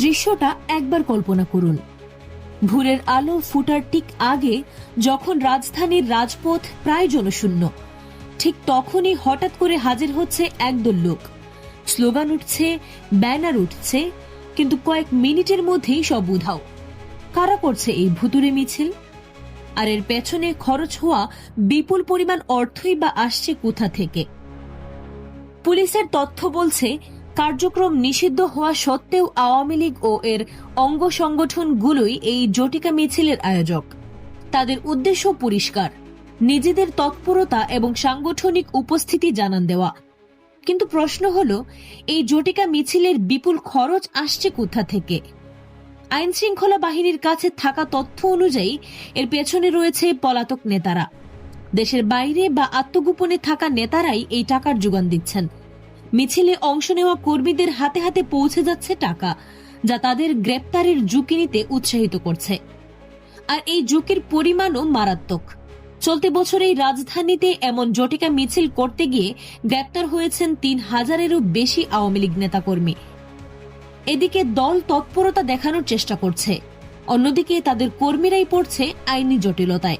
দৃশ্যটা একবার কল্পনা করুন। ভোরের আলো ফুটার ঠিক আগে যখন রাজধানীর রাজপথ প্রায় জনশূন্য, ঠিক তখনই হঠাৎ করে হাজির হচ্ছে একদল লোক। স্লোগান উঠছে, ব্যানার উঠছে, কিন্তু কয়েক মিনিটের মধ্যেই সব উধাও। কারা করছে এই ভুতুরে মিছিল? আর এর পেছনে খরচ হওয়া বিপুল পরিমাণ অর্থই বা আসছে কোথা থেকে? পুলিশের তথ্য বলছে কার্যক্রম নিষিদ্ধ হওয়া সত্ত্বেও আওয়ামী লীগ ও এর অঙ্গ সংগঠনগুলোই এই জটিকা মিছিলের আয়োজক। তাদের উদ্দেশ্য পরিষ্কার, নিজেদের তৎপরতা এবং সাংগঠনিক উপস্থিতি জানান দেওয়া। কিন্তু প্রশ্ন হল, এই জটিকা মিছিলের বিপুল খরচ আসছে কোথা থেকে? আইন শৃঙ্খলা বাহিনীর কাছে থাকা তথ্য অনুযায়ী, এর পেছনে রয়েছে পলাতক নেতারা। দেশের বাইরে বা আত্মগোপনে থাকা নেতারাই এই টাকার যোগান দিচ্ছেন। মিছিলে অংশ নেওয়া কর্মীদের হাতে হাতে পৌঁছে যাচ্ছে টাকা, যা তাদের গ্রেপ্তারের ঝুঁকি নিতে উৎসাহিত করছে। আর এই ঝুঁকির পরিমাণও মারাত্মক। চলতি বছরেই রাজধানীতে এমন জটিকা মিছিল করতে গিয়ে গ্রেপ্তার হয়েছেন তিন হাজারেরও বেশি আওয়ামী লীগ নেতাকর্মী। এদিকে দল তৎপরতা দেখানোর চেষ্টা করছে। অন্যদিকে তাদের কর্মীরাই পড়ছে আইনি জটিলতায়।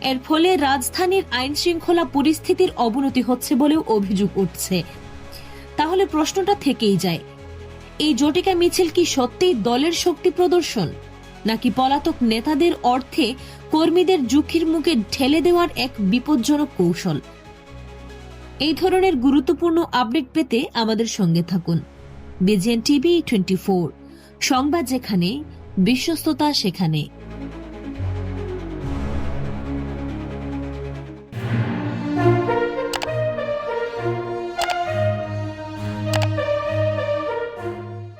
এর ফলে রাজধানীর আইন শৃঙ্খলা পরিস্থিতির অবনতি হচ্ছে বলেও অভিযোগ উঠছে। তাহলে প্রশ্নটা থেকেই যায়। এই জটিকা মিছিল কি সত্যিই দলের শক্তি প্রদর্শন, নাকি পলাতক নেতাদের অর্থে কর্মীদের ঝুঁকির মুখে ঠেলে দেওয়ার এক বিপজ্জনক কৌশল? এই ধরনের গুরুত্বপূর্ণ আপডেট পেতে আমাদের সঙ্গে থাকুন। বিজেএন টিভি টোয়েন্টি সংবাদ যেখানে, বিশ্বস্ততা সেখানে।